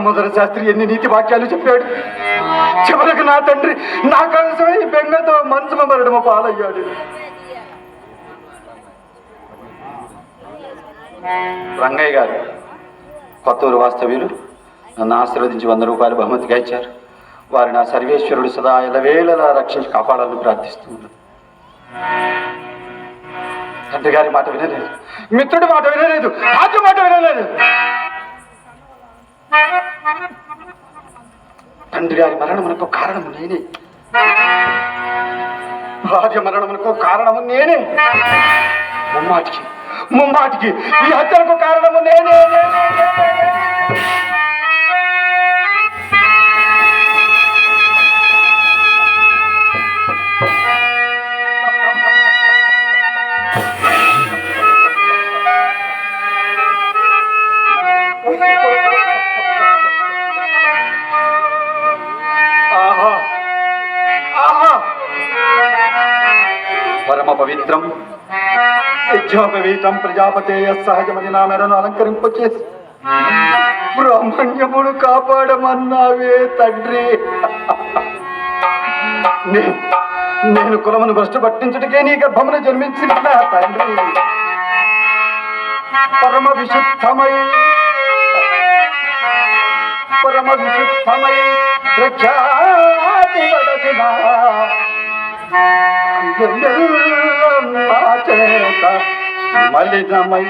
దామోదర శాస్త్రి ఎన్ని నీతి వాక్యాలు చెప్పాడు? చివరికి నా తండ్రి నా కలసమై బెంగతో మంచమ మరణము పాలయ్యాడు. రంగయ్య గారు కొత్తూరు వాస్తవ్యులు నన్ను ఆశీర్వదించి వంద రూపాయలు బహుమతిగా ఇచ్చారు. వారిని ఆ సర్వేశ్వరుడు సదా ఎలవేళలా రక్షించి కాపాడాలని ప్రార్థిస్తున్నాను. తండ్రి గారి మాట వినలేదు. మిత్రుడి మాట వినలేదు. రాజు మాట వినలేదు. తండ్రి గారి మరణమునకు కారణము నేనే. భార్య మరణమునకు కారణము నేనే. ముమ్మాటికి ముమ్మాటికి ఈ హత్యలకు కారణము నేనే. పవిత్రం. యజ్ఞోపవీతం ప్రజాపతేయ సహజమని నా అలంకరింపచేసి బ్రహ్మణ్యముడు కాపాడమన్నావే తండ్రి. నేను కులమును భ్రష్టు పట్టించుటకే నీ గర్భమును జన్మించిన నా తండ్రి. పరమ విశుద్ధమై పరమ విశుద్ధమై ప్రఖ్యాతి పడసిన చేత మలినమై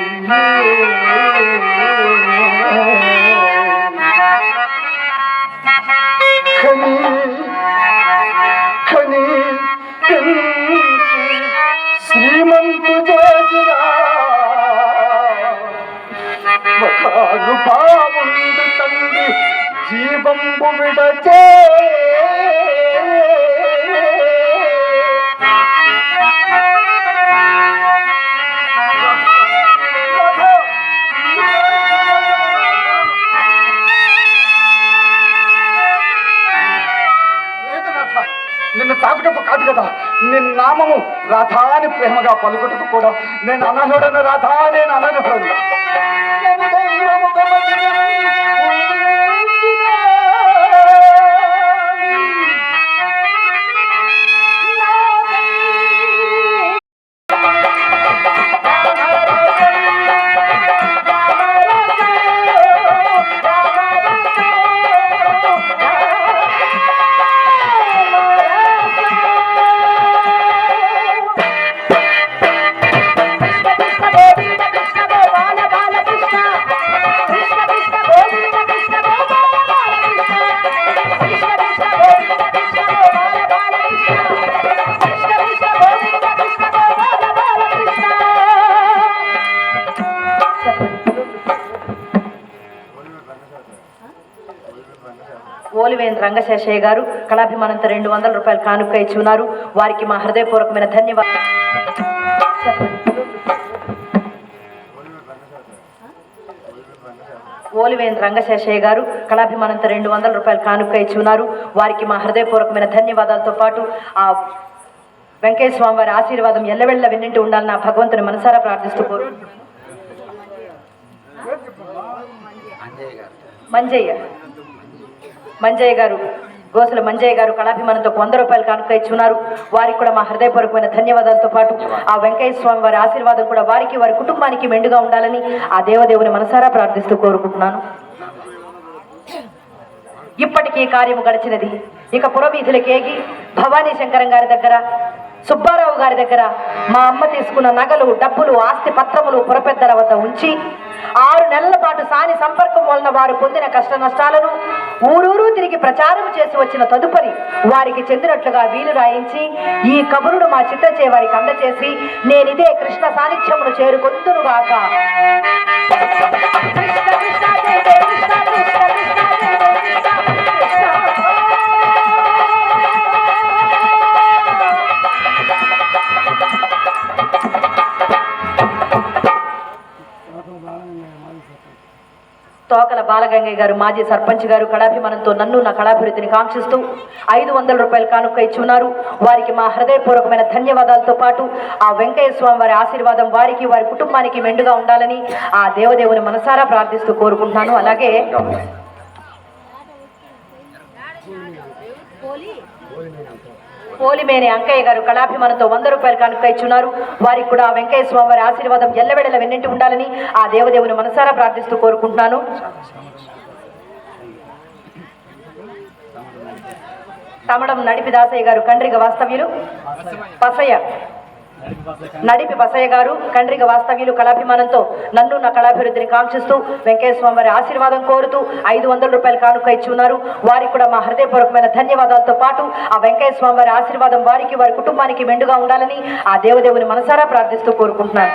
ఖని ఖని శ్రీమంతు చేసిన మఖాను పావుండు తండ్రి జీవంబు విడచే. నిన్ను తాకుటకు కాదు కదా. నిన్న నామము రాధాని ప్రేమగా పలుకుటకు కూడా నేను అనర్హుడను. రాధా నేను అనర్హుడను. రంగశేషయ్య గారు కళాభిమానంతో రెండు వందల రూపాయలు కానుక ఇచ్చి ఉన్నారు వారికి మా హృదయపూర్వకమైన ధన్యవాదాలు. ఓలివేన్ రంగశేషయ్య గారు కళాభిమానంతో రెండు వందల రూపాయలు కానుక ఇచ్చి ఉన్నారు వారికి మా హృదయపూర్వకమైన ధన్యవాదాలతో పాటు ఆ వెంకయ్య స్వామి వారి ఆశీర్వాదం ఎల్లవెళ్ళ విన్నింటి ఉండాలని ఆ భగవంతుని మనసారా ప్రార్థిస్తూ కోరు మంజయ్య. మంజయ్య గారు గోసుల మంజయ్య గారు కళాభిమానంతో వంద రూపాయలు కానుక ఇచ్చున్నారు వారికి కూడా మా హృదయపూర్వకమైన ధన్యవాదాలతో పాటు ఆ వెంకయ్య స్వామి వారి ఆశీర్వాదం కూడా వారికి వారి కుటుంబానికి మెండుగా ఉండాలని ఆ దేవదేవుని మనసారా ప్రార్థిస్తూ కోరుకుంటున్నాను. ఇప్పటికీ కార్యము గడిచినది. ఇక పురవీధులకేగి భవానీ శంకరం గారి దగ్గర సుబ్బారావు గారి దగ్గర మా అమ్మ తీసుకున్న నగలు డబ్బులు ఆస్తి పత్రములు పురపెద్దల వద్ద ఉంచి ఆరు నెలల పాటు సాని సంపర్కం వలన వారు పొందిన కష్ట నష్టాలను ఊరూరు తిరిగి ప్రచారం చేసి వచ్చిన తదుపరి వారికి చెందినట్లుగా వీలు రాయించి ఈ కబురును మా చిత్తచే వారికి అందచేసి నేనిదే కృష్ణ సాన్నిధ్యమును చేరుకొందునుగాక. తోకల బాలగంగయ్య గారు మాజీ సర్పంచ్ గారు కళాభిమానంతో నన్ను నా కళాభివృద్ధిని కాంక్షిస్తూ ఐదు వందల రూపాయలు కానుక ఇచ్చున్నారు. వారికి మా హృదయపూర్వకమైన ధన్యవాదాలతో పాటు ఆ వెంకయ్య స్వామి వారి ఆశీర్వాదం వారికి వారి కుటుంబానికి మెండుగా ఉండాలని ఆ దేవదేవుని మనసారా ప్రార్థిస్తూ కోరుకుంటున్నాను. అలాగే పోలీ పోలిమేని అంకయ్య గారు కళాభిమానంతో వంద రూపాయలు కనుక ఇచ్చున్నారు వారికి కూడా వెంకయ్య స్వామి వారి ఆశీర్వాదం ఎల్లవెడల వెన్నింటి ఉండాలని ఆ దేవదేవుని మనసారా ప్రార్థిస్తూ కోరుకుంటున్నాను. తమడం నడిపి దాసయ్య గారు కండ్రిగ వాస్తవ్యులు. పసయ్య. నడిపి బసయ్య గారు కండ్రిగ వాస్తవ్యులు కళాభిమానంతో నన్ను నా కళాభివృద్ధిని కాంక్షిస్తూ వెంకటేశ్వర వారి ఆశీర్వాదం కోరుతూ ఐదు వందల రూపాయలు కానుక ఇచ్చి ఉన్నారు. వారికి కూడా మా హృదయపూర్వకమైన ధన్యవాదాలతో పాటు ఆ వెంకటేశ్వర వారి ఆశీర్వాదం వారికి వారి కుటుంబానికి మెండుగా ఉండాలని ఆ దేవదేవుని మనసారా ప్రార్థిస్తూ కోరుకుంటున్నాను.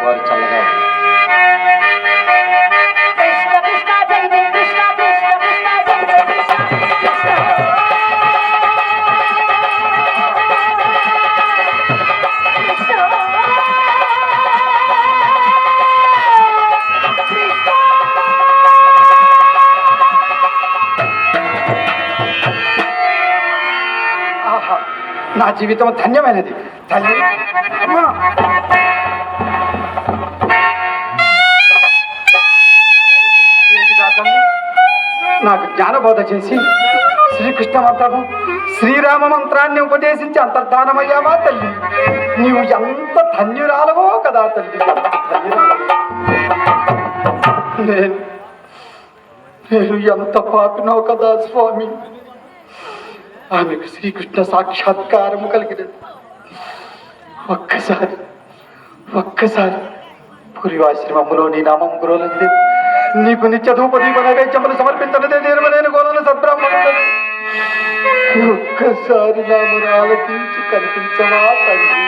నా జీవితం ధన్యమైనది. తల్లి. నాకు జ్ఞానబోధ చేసి శ్రీకృష్ణ మంత్రము శ్రీరామ మంత్రాన్ని ఉపదేశించి అంతర్ధానమయ్యావా తల్లి? నీవు ఎంత ధన్యురాలవో కదా తల్లి. నేను నేను ఎంత పాపినో కదా స్వామి. ఆమెకు శ్రీకృష్ణ సాక్షాత్కారము కలిగినది. ఒక్కసారి ఒక్కసారి పురివాశ్రమములో నీ నామం గురువులంది నీకు నిత్య ధూపదీప నైవేద్యములు సమర్పించడదే నిర్మలైన గోలను సద్బ్రాహ్మణుడు ఒక్కసారి నామను ఆలకించి కనిపించవా తండ్రి?